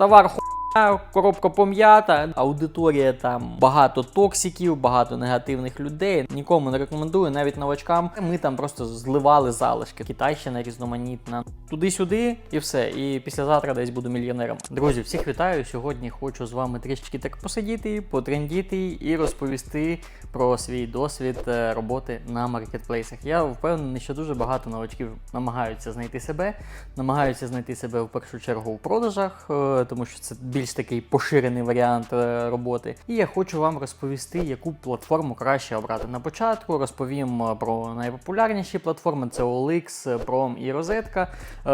товар хуйня, коробка пом'ята, аудиторія там багато токсиків, багато негативних людей. Нікому не рекомендую, навіть новачкам. Ми там просто зливали залишки. Китайщина різноманітна. Туди-сюди і все. І післязавтра десь буду мільйонером. Друзі, всіх вітаю. Сьогодні хочу з вами трішечки так посидіти, потрендіти і розповісти про свій досвід е, роботи на маркетплейсах. Я впевнений, що дуже багато новачків намагаються знайти себе, намагаються знайти себе в першу чергу в продажах, е, тому що це більш такий поширений варіант е, роботи. І я хочу вам розповісти, яку платформу краще обрати на початку. Розповім про найпопулярніші платформи: це OLX, Prom і Розетка.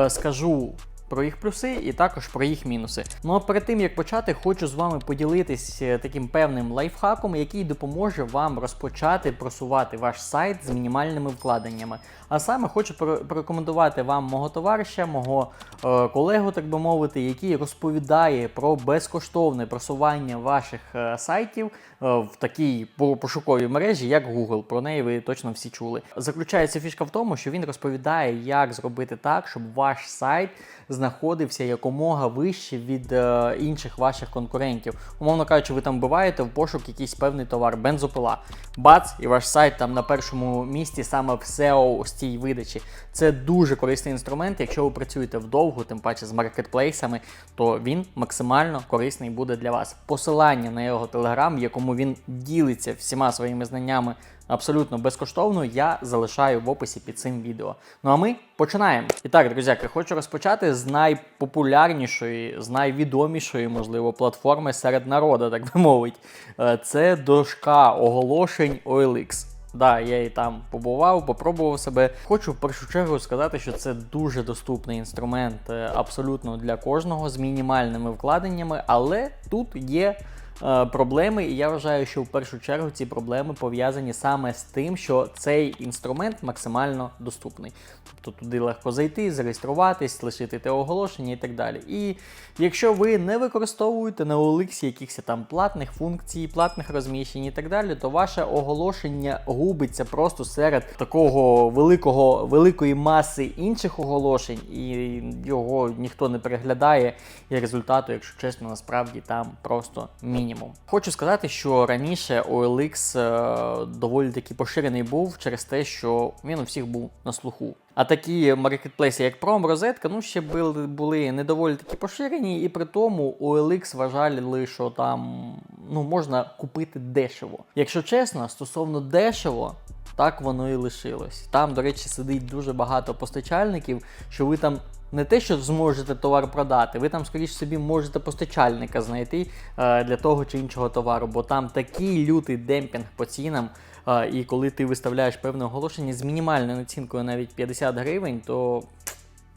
Скажу про їх плюси і також про їх мінуси. Ну а перед тим як почати, хочу з вами поділитись е, таким певним лайфхаком, який допоможе вам розпочати просувати ваш сайт з мінімальними вкладеннями. А саме хочу порекомендувати вам мого товариша, мого е, колегу, так би мовити, який розповідає про безкоштовне просування ваших е, сайтів в такій пошуковій мережі, як Google. Про неї ви точно всі чули. Заключається фішка в тому, що він розповідає, як зробити так, щоб ваш сайт знаходився якомога вище від е, інших ваших конкурентів. Умовно кажучи, ви там вбиваєте в пошук якийсь певний товар, бензопила. Бац, і ваш сайт там на першому місці саме в SEO з цій видачі. Це дуже корисний інструмент. Якщо ви працюєте вдовго, тим паче з маркетплейсами, то він максимально корисний буде для вас. Посилання на його телеграм, в якому він ділиться всіма своїми знаннями абсолютно безкоштовно, я залишаю в описі під цим відео. Ну а ми починаємо. І так, друзяки, хочу розпочати з найпопулярнішої, з найвідомішої, можливо, платформи серед народу, так би мовити. Е, Це дошка оголошень OLX. Да, я і там побував, попробував себе. Хочу в першу чергу сказати, що це дуже доступний інструмент е, абсолютно для кожного з мінімальними вкладеннями, але тут є проблеми, і я вважаю, що в першу чергу ці проблеми пов'язані саме з тим, що цей інструмент максимально доступний. Тобто туди легко зайти, зареєструватись, лишити те оголошення і так далі. І якщо ви не використовуєте на OLX якихось там платних функцій, платних розміщень і так далі, то ваше оголошення губиться просто серед такого великого, великої маси інших оголошень, і його ніхто не переглядає. І результату, якщо чесно, насправді там просто мінімум. Хочу сказати, що раніше OLX е, доволі таки поширений був через те, що він у всіх був на слуху. А такі маркетплейси, як Prom, Розетка, ну ще були, були не доволі таки поширені, і при тому OLX вважали, що там ну, можна купити дешево. Якщо чесно, стосовно дешево, так воно і лишилось. Там, до речі, сидить дуже багато постачальників, що ви там. Не те, що зможете товар продати, ви там, скоріш собі, можете постачальника знайти е, для того чи іншого товару, бо там такий лютий демпінг по цінам. А, і коли ти виставляєш певне оголошення з мінімальною націнкою навіть 50 гривень, то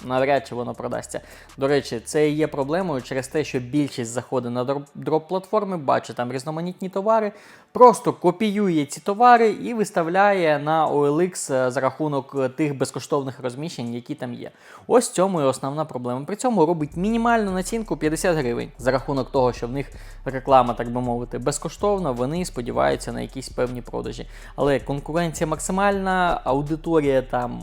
навряд чи воно продасться. До речі, це і є проблемою через те, що більшість заходить на дроп- дроп-платформи, бачить там різноманітні товари, просто копіює ці товари і виставляє на OLX е, за рахунок е, тих безкоштовних розміщень, які там є. Ось цьому і основна проблема. При цьому робить мінімальну націнку 50 гривень. За рахунок того, що в них реклама, так би мовити, безкоштовна, вони сподіваються на якісь певні продажі. Але конкуренція максимальна, аудиторія там.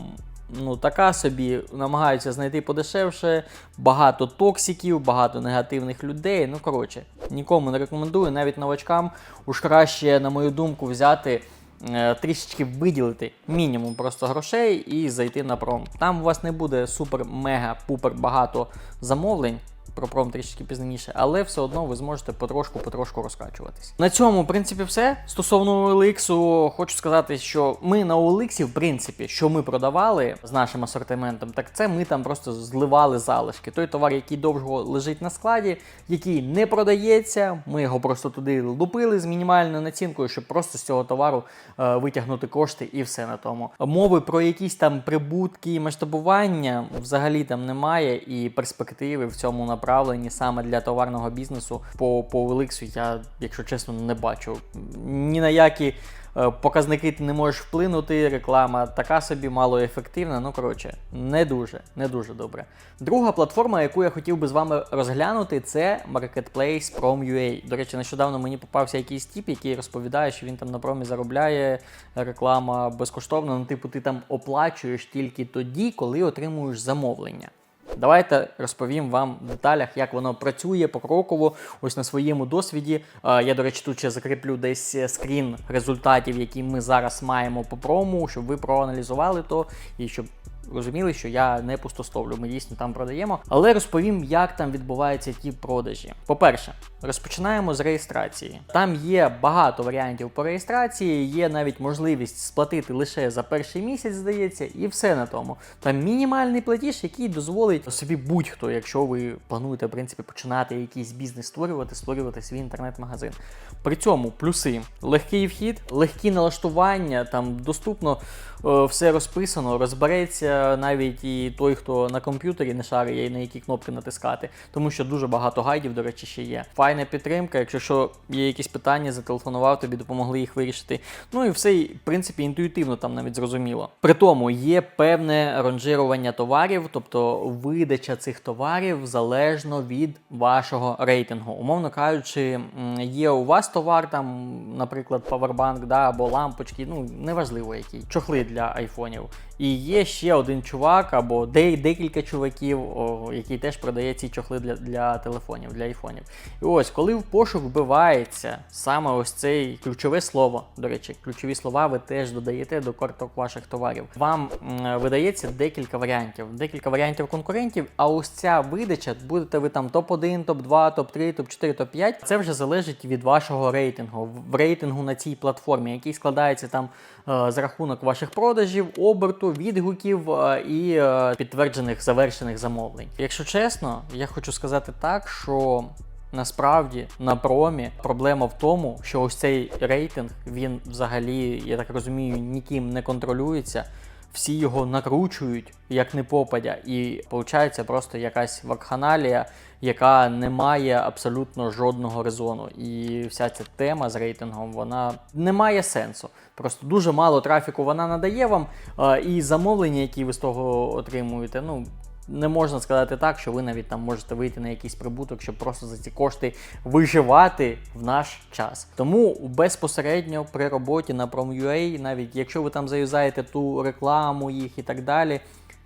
Ну, така собі намагаються знайти подешевше, багато токсиків, багато негативних людей. Ну, коротше, нікому не рекомендую, навіть новачкам. Уж краще, на мою думку, взяти е, трішечки виділити мінімум просто грошей і зайти на пром. Там у вас не буде супер-мега-пупер багато замовлень. Про пром трішки пізніше, але все одно ви зможете потрошку-потрошку розкачуватись. На цьому, в принципі, все. Стосовно OLX, хочу сказати, що ми на OLX, в принципі, що ми продавали з нашим асортиментом, так це ми там просто зливали залишки. Той товар, який довго лежить на складі, який не продається, ми його просто туди лупили з мінімальною націнкою, щоб просто з цього товару е, витягнути кошти і все на тому. Мови про якісь там прибутки і масштабування взагалі там немає, і перспективи в цьому направленні саме для товарного бізнесу по, по OLX я, якщо чесно, не бачу. Ні на які е, показники ти не можеш вплинути, реклама така собі малоефективна. Ну коротше, не дуже, не дуже добре. Друга платформа, яку я хотів би з вами розглянути, це Marketplace Prom.ua. До речі, нещодавно мені попався якийсь тіп, який розповідає, що він там на промі заробляє реклама безкоштовно. Ну, типу, ти там оплачуєш тільки тоді, коли отримуєш замовлення. Давайте розповім вам в деталях, як воно працює покроково. Ось на своєму досвіді. Е, Я, до речі, тут ще закріплю десь е, скрін результатів, які ми зараз маємо по прому, щоб ви проаналізували то і щоб розуміли, що я не пустословлю. Ми дійсно там продаємо. Але розповім, як там відбуваються ті продажі. По-перше, розпочинаємо з реєстрації. Там є багато варіантів по реєстрації, є навіть можливість сплатити лише за перший місяць, здається, і все на тому. Там мінімальний платіж, який дозволить собі будь-хто, якщо ви плануєте в принципі починати якийсь бізнес створювати, створювати свій інтернет-магазин. При цьому плюси: легкий вхід, легкі налаштування, там доступно все розписано, розбереться навіть і той, хто на комп'ютері не шарить, на які кнопки натискати, тому що дуже багато гайдів, до речі, ще є. Файна підтримка. Якщо що є якісь питання, зателефонував, тобі допомогли їх вирішити. Ну і все, в принципі, інтуїтивно там навіть зрозуміло. При тому є певне ранжирування товарів, тобто видача цих товарів залежно від вашого рейтингу. Умовно кажучи, є у вас товар, там, наприклад, павербанк, да, або лампочки, ну неважливо які, чохли для айфонів. І є ще один чувак або де, декілька чуваків, о, який теж продає ці чохли для, для телефонів, для айфонів. І ось, коли в пошук вбивається саме ось цей ключове слово, до речі, ключові слова ви теж додаєте до карток ваших товарів. Вам м, видається декілька варіантів, декілька варіантів конкурентів. А ось ця видача, будете ви там топ-1, топ-2, топ-3, топ-4, топ-5, це вже залежить від вашого рейтингу. В рейтингу на цій платформі, який складається там е, за рахунок ваших продажів, оберту, відгуків е, і е, підтверджених завершених замовлень. Якщо чесно, я хочу сказати так, що. Насправді на промі проблема в тому, що ось цей рейтинг він взагалі, я так розумію, ніким не контролюється. Всі його накручують як не попадя, і виходить просто якась вакханалія, яка не має абсолютно жодного резону. І вся ця тема з рейтингом вона не має сенсу. Просто дуже мало трафіку вона надає вам, і замовлення, які ви з того отримуєте, ну не можна сказати так, що ви навіть там можете вийти на якийсь прибуток, щоб просто за ці кошти виживати в наш час. Тому безпосередньо при роботі на Prom.ua, навіть якщо ви там заюзаєте ту рекламу їх і так далі.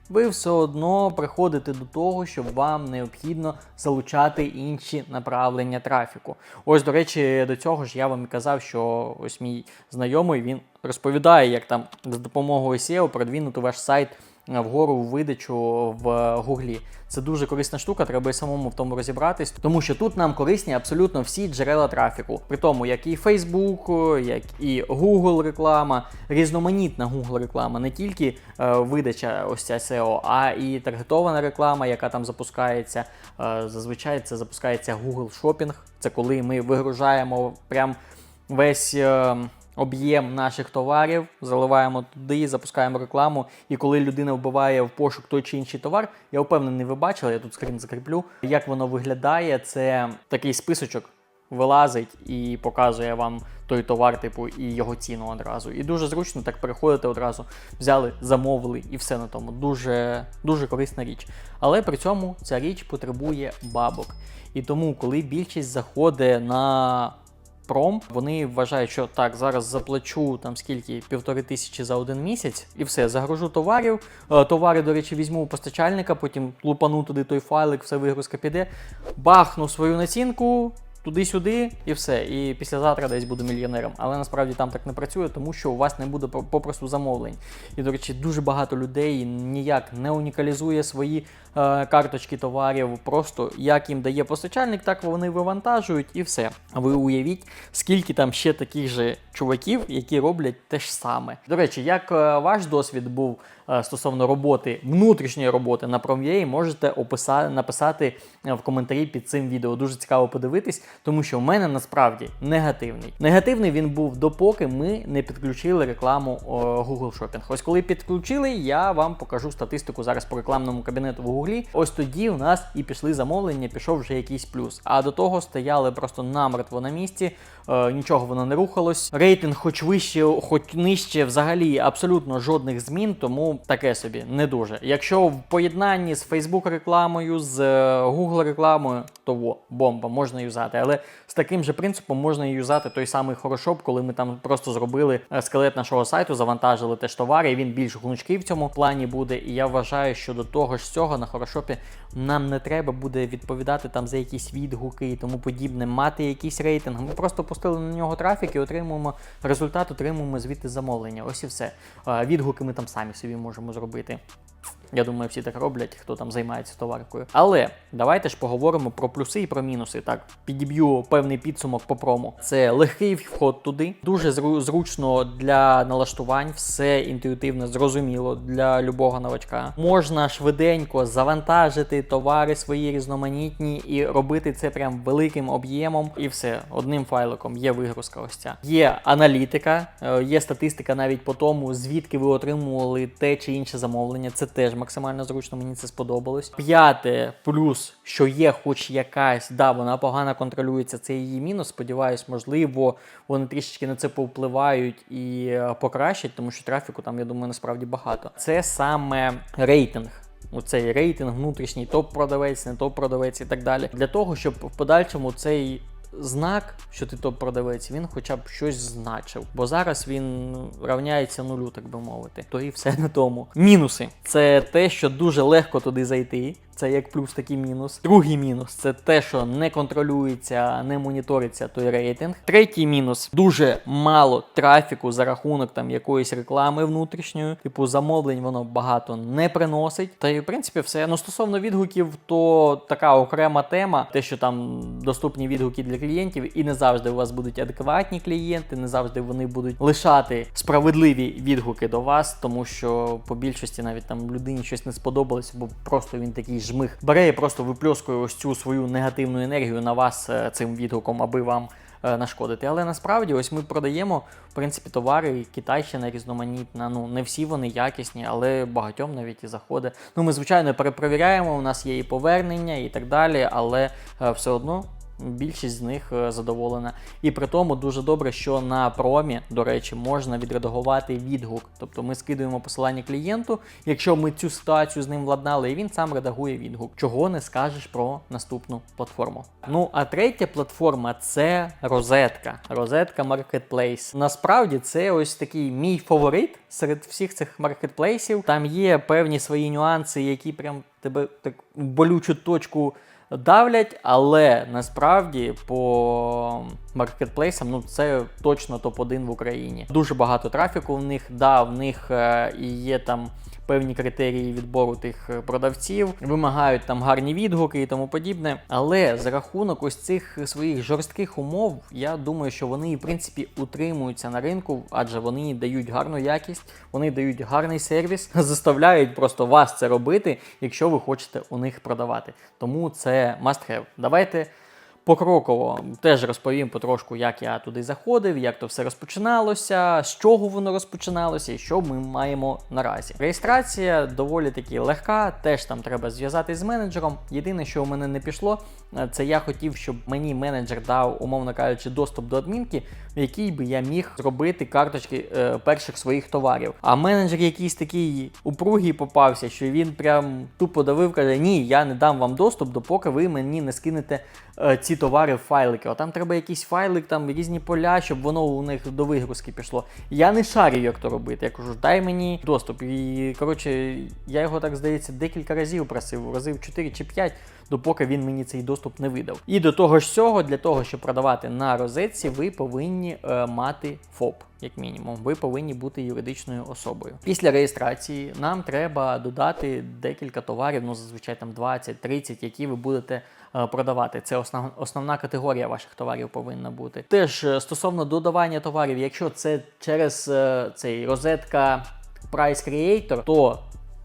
Ви все одно приходите до того, що вам необхідно залучати інші направлення трафіку. Ось, до речі, до цього ж я вам казав, що ось мій знайомий він розповідає, як там з допомогою SEO продвинути ваш сайт вгору в видачу в Гуглі. Це дуже корисна штука, треба і самому в тому розібратись, тому що тут нам корисні абсолютно всі джерела трафіку. При тому, як і Facebook, як і Google реклама, різноманітна Google реклама, не тільки е, видача ось ця SEO, а і таргетована реклама, яка там запускається. Е, зазвичай це запускається Google Shopping. Це коли ми вигружаємо прям весь. Е, об'єм наших товарів, заливаємо туди, запускаємо рекламу. І коли людина вбиває в пошук той чи інший товар, я впевнений, ви бачили, я тут скрін закріплю, як воно виглядає. Це такий списочок. Вилазить і показує вам той товар, типу, і його ціну одразу. І дуже зручно так переходите одразу, взяли, замовили і все на тому. Дуже дуже корисна річ. Але при цьому ця річ потребує бабок. І тому, коли більшість заходить на пром. Вони вважають, що так, зараз заплачу там скільки півтори тисячі за один місяць, і все, загружу товарів. Е, Товари, до речі, візьму у постачальника, потім лупану туди той файлик, все вигрузка піде, бахну свою націнку. Туди-сюди і все. І післязавтра десь буду мільйонером. Але насправді там так не працює, тому що у вас не буде попросту замовлень. І, до речі, дуже багато людей ніяк не унікалізує свої е, карточки товарів. Просто як їм дає постачальник, так вони вивантажують і все. А ви уявіть, скільки там ще таких же чуваків, які роблять те ж саме. До речі, як е, ваш досвід був стосовно роботи, внутрішньої роботи на Prom.ua, можете описати, написати е, в коментарі під цим відео. Дуже цікаво подивитись, тому що в мене насправді негативний. Негативний він був допоки ми не підключили рекламу Google Shopping. Ось коли підключили, я вам покажу статистику зараз по рекламному кабінету в Гуглі. Ось тоді у нас і пішли замовлення, пішов вже якийсь плюс. А до того стояли просто намертво на місці, е, нічого воно не рухалось. Рейтинг, хоч вище, хоч нижче, взагалі абсолютно жодних змін. Тому Таке собі не дуже. Якщо в поєднанні з Facebook рекламою, з е, Google рекламою, то во, бомба, можна юзати. Але з таким же принципом можна і юзати той самий Хорошоп, коли ми там просто зробили е, скелет нашого сайту, завантажили теж товари, і він більш гнучкий в цьому плані буде. І я вважаю, що до того ж цього на Хорошопі нам не треба буде відповідати там за якісь відгуки і тому подібне, мати якийсь рейтинг. Ми просто пустили на нього трафік і отримуємо результат, отримуємо звідти замовлення. Ось і все. Е, Відгуки ми там самі собі можемо зробити. Я думаю, всі так роблять, хто там займається товаркою. Але давайте ж поговоримо про плюси і про мінуси. Так, підіб'ю певний підсумок по промо. Це легкий вход туди, дуже зручно для налаштувань, все інтуїтивно, зрозуміло для любого новачка. Можна швиденько завантажити товари свої різноманітні і робити це прям великим об'ємом. І все одним файликом є вигрузка. Ось ця. Є аналітика, е, є статистика навіть по тому, звідки ви отримували те чи інше замовлення. Це теж максимально зручно, мені це сподобалось. П'яте плюс, що є хоч якась, да, вона погано контролюється, це її мінус. Сподіваюсь, можливо, вони трішечки на це повпливають і е, покращать, тому що трафіку там, я думаю, насправді багато. Це саме рейтинг. Оцей рейтинг, внутрішній топ-продавець, не топ-продавець і так далі. Для того, щоб в подальшому цей знак, що ти топ-продавець, він хоча б щось значив. Бо зараз він равняється нулю, так би мовити. То і все на тому. Мінуси це те, що дуже легко туди зайти. Це як плюс, так і мінус. Другий мінус це те, що не контролюється, не моніториться той рейтинг. Третій мінус дуже мало трафіку за рахунок там якоїсь реклами внутрішньої, типу замовлень воно багато не приносить. Та й в принципі все. Ну стосовно відгуків, то така окрема тема, те, що там доступні відгуки для клієнтів, і не завжди у вас будуть адекватні клієнти, не завжди вони будуть лишати справедливі відгуки до вас, тому що по більшості навіть там людині щось не сподобалось, бо просто він такий жмих бере і просто випльоскує ось цю свою негативну енергію на вас е, цим відгуком, аби вам е, нашкодити. Але насправді ось ми продаємо в принципі товари Китайщина різноманітна. Ну не всі вони якісні, але багатьом навіть і заходить. Ну ми звичайно перепровіряємо. У нас є і повернення, і так далі, але е, все одно. Більшість з них е, задоволена. І при тому дуже добре, що на промі, до речі, можна відредагувати відгук. Тобто ми скидуємо посилання клієнту, якщо ми цю ситуацію з ним владнали, і він сам редагує відгук. Чого не скажеш про наступну платформу. Ну а третя платформа це розетка. Розетка Marketplace. Насправді це ось такий мій фаворит серед всіх цих маркетплейсів. Там є певні свої нюанси, які прям тебе так болючу точку давлять, але насправді по маркетплейсам ну це точно топ-1 в Україні. Дуже багато трафіку в них, да, в них е, і є там. Певні критерії відбору тих е, продавців вимагають там гарні відгуки і тому подібне. Але за рахунок ось цих своїх жорстких умов, я думаю, що вони в принципі утримуються на ринку, адже вони дають гарну якість, вони дають гарний сервіс, заставляють просто вас це робити, якщо ви хочете у них продавати. Тому це must have. Давайте. Покроково теж розповім потрошку, як я туди заходив, як то все розпочиналося, з чого воно розпочиналося і що ми маємо наразі. Реєстрація доволі таки легка, теж там треба зв'язатись з менеджером. Єдине, що у мене не пішло, е, це я хотів, щоб мені менеджер дав, умовно кажучи, доступ до адмінки, в якій би я міг зробити карточки е, перших своїх товарів. А менеджер якийсь такий упругий попався, що він прям тупо давив, каже: Ні, я не дам вам доступ, допоки ви мені не скинете е, ці товари в файлики. О, там треба якийсь файлик, там різні поля, щоб воно у них до вигрузки пішло. Я не шарю, як то робити. Я кажу, дай мені доступ. І коротше, я його так здається декілька разів просив, разів 4 чи 5, допоки він мені цей доступ не видав. І до того ж всього, для того, щоб продавати на розетці, ви повинні е, мати ФОП. Як мінімум, ви повинні бути юридичною особою. Після реєстрації нам треба додати декілька товарів, ну зазвичай там 20-30, які ви будете продавати. Це основ, основна категорія ваших товарів повинна бути. Теж е, стосовно додавання товарів, якщо це через е, цей розетка Price Creator, то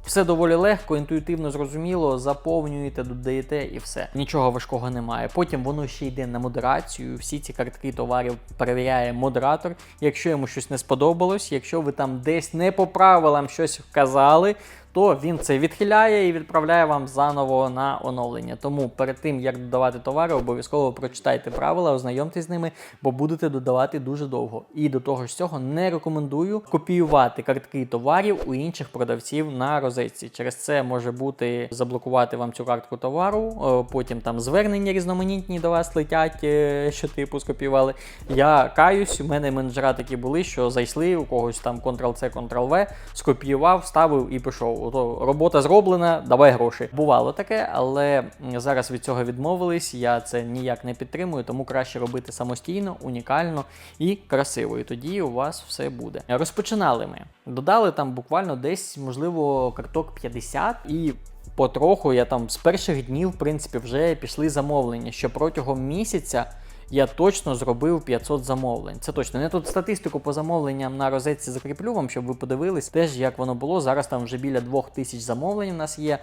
все доволі легко, інтуїтивно зрозуміло, заповнюєте, додаєте і все. Нічого важкого немає. Потім воно ще йде на модерацію. Всі ці картки товарів перевіряє модератор. Якщо йому щось не сподобалось, якщо ви там десь не по правилам щось вказали, то він це відхиляє і відправляє вам заново на оновлення. Тому перед тим як додавати товари, обов'язково прочитайте правила, ознайомтесь з ними, бо будете додавати дуже довго. І до того ж цього не рекомендую копіювати картки товарів у інших продавців на розетці. Через це може бути заблокувати вам цю картку товару, е, потім там звернення різноманітні до вас летять, е, що типу скопіювали. Я каюсь, у мене менеджера такі були, що зайшли у когось там Ctrl-C, Ctrl-V, скопіював, вставив і пішов. Ото робота зроблена, давай гроші. Бувало таке, але зараз від цього відмовились. Я це ніяк не підтримую, тому краще робити самостійно, унікально і красиво. І тоді у вас все буде. Розпочинали ми. Додали там буквально десь, можливо, карток 50 і. Потроху я там з перших днів, в принципі, вже пішли замовлення, що протягом місяця я точно зробив 500 замовлень. Це точно. Я тут статистику по замовленням на розетці закріплю вам, щоб ви подивились теж, як воно було. Зараз там вже біля 2000 замовлень у нас є.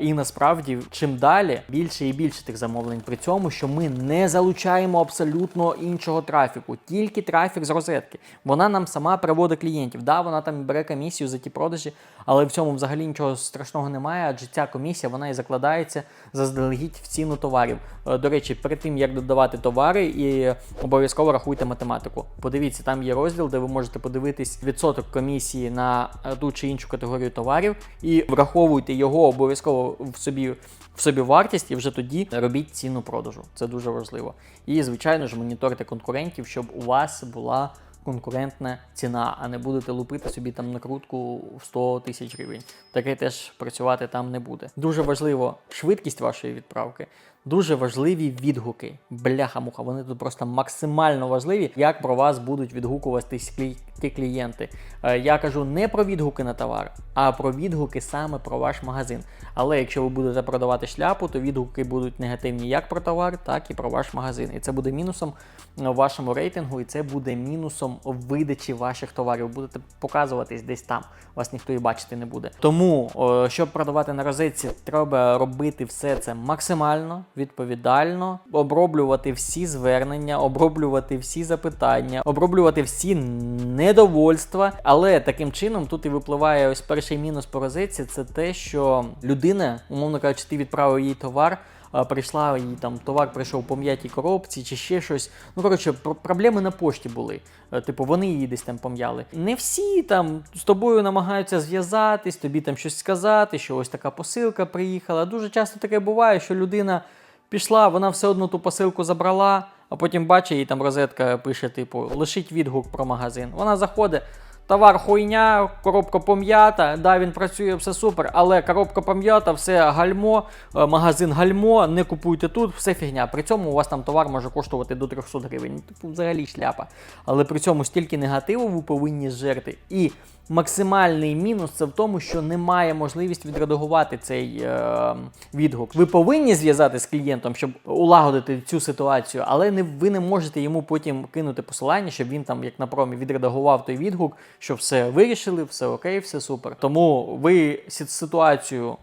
І насправді, чим далі, більше і більше тих замовлень. При цьому, що ми не залучаємо абсолютно іншого трафіку, тільки трафік з розетки. Вона нам сама приводить клієнтів. Да, вона там бере комісію за ті продажі, але в цьому взагалі нічого страшного немає, адже ця комісія вона і закладається заздалегідь в ціну товарів. Е, До речі, перед тим як додавати товари, і обов'язково рахуйте математику. Подивіться, там є розділ, де ви можете подивитись відсоток комісії на е, ту чи іншу категорію товарів, і враховуйте його обов'язково в собі в собі вартість, і вже тоді робіть ціну продажу. Це дуже важливо. І звичайно ж моніторте конкурентів, щоб у вас була конкурентна ціна, а не будете лупити собі там накрутку в 100 тисяч гривень. Таке теж працювати там не буде. Дуже важливо швидкість вашої відправки. Дуже важливі відгуки. Бляха-муха, вони тут просто максимально важливі, як про вас будуть відгукуватись ті клієнти. Е, Я кажу не про відгуки на товар, а про відгуки саме про ваш магазин. Але якщо ви будете продавати шляпу, то відгуки будуть негативні як про товар, так і про ваш магазин. І це буде мінусом в вашому рейтингу, і це буде мінусом видачі ваших товарів. Будете показуватись десь там, вас ніхто і бачити не буде. Тому, щоб продавати на розетці, треба робити все це максимально відповідально, оброблювати всі звернення, оброблювати всі запитання, оброблювати всі недовольства. Але таким чином тут і випливає ось перший мінус по розетці, це те, що людина, умовно кажучи, ти відправив їй товар. Прийшла і там товар прийшов по м'ятій коробці чи ще щось. Ну коротше, пр- проблеми на пошті були. Е, Типу, вони її десь там пом'яли. Не всі там з тобою намагаються зв'язатись, тобі там щось сказати, що ось така посилка приїхала. Дуже часто таке буває, що людина пішла, вона все одно ту посилку забрала, а потім бачить, їй там розетка пише, типу, лишіть відгук про магазин. Вона заходить. Товар хуйня, коробка пом'ята, да, він працює, все супер, але коробка пом'ята, все гальмо, е, магазин гальмо, не купуйте тут, все фігня. При цьому у вас там товар може коштувати до 300 гривень. Типу, взагалі шляпа. Але при цьому стільки негативу ви повинні зжерти. І максимальний мінус це в тому, що немає можливість відредагувати цей е, відгук. Ви повинні зв'язати з клієнтом, щоб улагодити цю ситуацію, але не ви не можете йому потім кинути посилання, щоб він там, як на промі, відредагував той відгук, що все вирішили, все окей, все супер. Тому ви ситуацію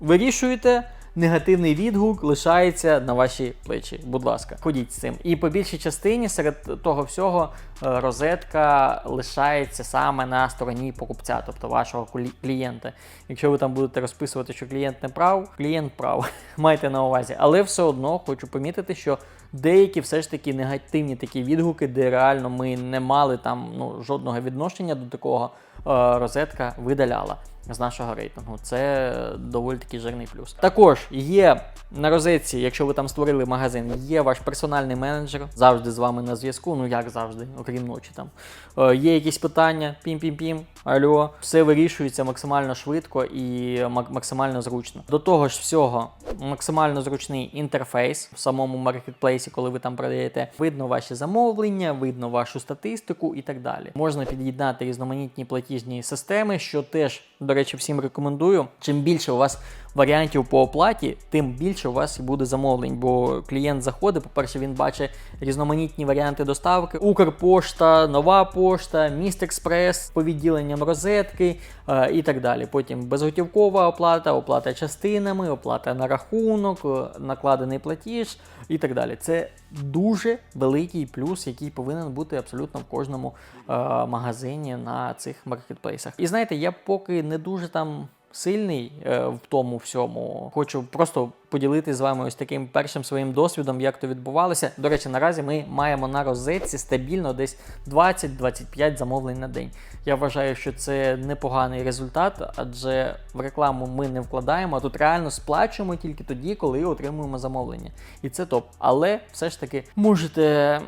вирішуєте. Негативний відгук лишається на ваші плечі. Будь ласка, ходіть з цим. І по більшій частині серед того всього е, розетка лишається саме на стороні покупця, тобто вашого клієнта. Якщо ви там будете розписувати, що клієнт не прав, клієнт прав. Майте на увазі. Але все одно хочу помітити, що деякі все ж таки негативні такі відгуки, де реально ми не мали там ну, жодного відношення до такого, е, розетка видаляла з нашого рейтингу. Це доволі таки жирний плюс. Також є на розетці, якщо ви там створили магазин, є ваш персональний менеджер, завжди з вами на зв'язку. Ну як завжди, окрім ночі там. Е, є якісь питання, пім-пім-пім, альо, все вирішується максимально швидко і максимально зручно. До того ж всього, максимально зручний інтерфейс в самому маркетплейсі, коли ви там продаєте. Видно ваші замовлення, видно вашу статистику і так далі. Можна під'єднати різноманітні платіжні системи, що теж, до речі, всім рекомендую. Чим більше у вас варіантів по оплаті, тим більше у вас і буде замовлень. Бо клієнт заходить, по-перше, він бачить різноманітні варіанти доставки: Укрпошта, Нова пошта, Міст Експрес по відділенням розетки е, і так далі. Потім безготівкова оплата, оплата частинами, оплата на рахунок, е, накладений платіж і так далі. Це дуже великий плюс, який повинен бути абсолютно в кожному е, магазині на цих маркетплейсах. І знаєте, я поки не дуже там сильний е, в тому всьому. Хочу просто поділитися з вами ось таким першим своїм досвідом, як то відбувалося. До речі, наразі ми маємо на розетці стабільно десь 20-25 замовлень на день. Я вважаю, що це непоганий результат, адже в рекламу ми не вкладаємо, а тут реально сплачуємо тільки тоді, коли отримуємо замовлення. І це топ. Але все ж таки можете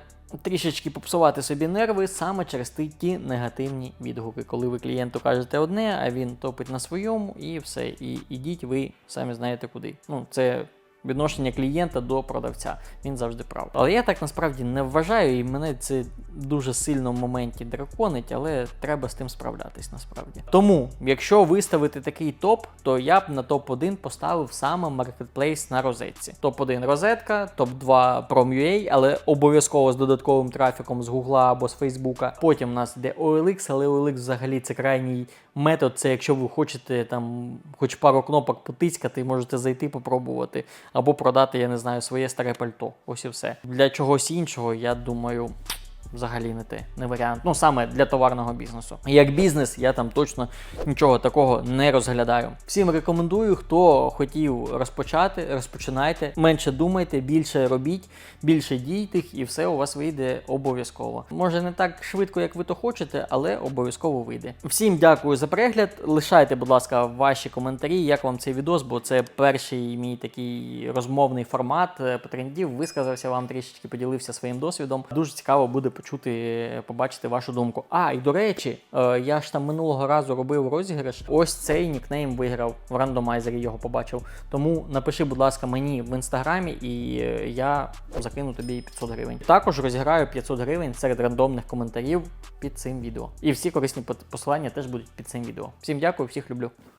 трішечки попсувати собі нерви саме через ті, негативні відгуки, коли ви клієнту кажете одне, а він топить на своєму, і все. І ідіть ви самі знаєте куди. Ну, це. Відношення клієнта до продавця, він завжди прав. Але я так насправді не вважаю, і мене це дуже сильно в моменті драконить, але треба з тим справлятись насправді. Тому, якщо виставити такий топ, то я б на топ-1 поставив саме маркетплейс на розетці. Топ-1 розетка, топ-2 Prom.ua, але обов'язково з додатковим трафіком з Гугла або з Фейсбука. Потім у нас йде OLX, але OLX взагалі це крайній метод. Це якщо ви хочете там хоч пару кнопок потицькати, можете зайти попробувати, або продати, я не знаю, своє старе пальто. Ось і все. Для чогось іншого, я думаю. Взагалі не те, не варіант. Ну саме для товарного бізнесу. Як бізнес, я там точно нічого такого не розглядаю. Всім рекомендую, хто хотів розпочати, розпочинайте. Менше думайте, більше робіть, більше дійте, і все у вас вийде обов'язково. Може не так швидко, як ви то хочете, але обов'язково вийде. Всім дякую за перегляд. Лишайте, будь ласка, ваші коментарі, як вам цей відос, бо це перший мій такий розмовний формат е, по трендів. Висказався вам трішечки, поділився своїм досвідом. Дуже цікаво буде почути, побачити вашу думку. А, і до речі, е, я ж там минулого разу робив розіграш. Ось цей нікнейм виграв в рандомайзері, його побачив. Тому напиши, будь ласка, мені в інстаграмі, і е, я закину тобі 500 гривень. Також розіграю 500 гривень серед рандомних коментарів під цим відео. І всі корисні посилання теж будуть під цим відео. Всім дякую, всіх люблю.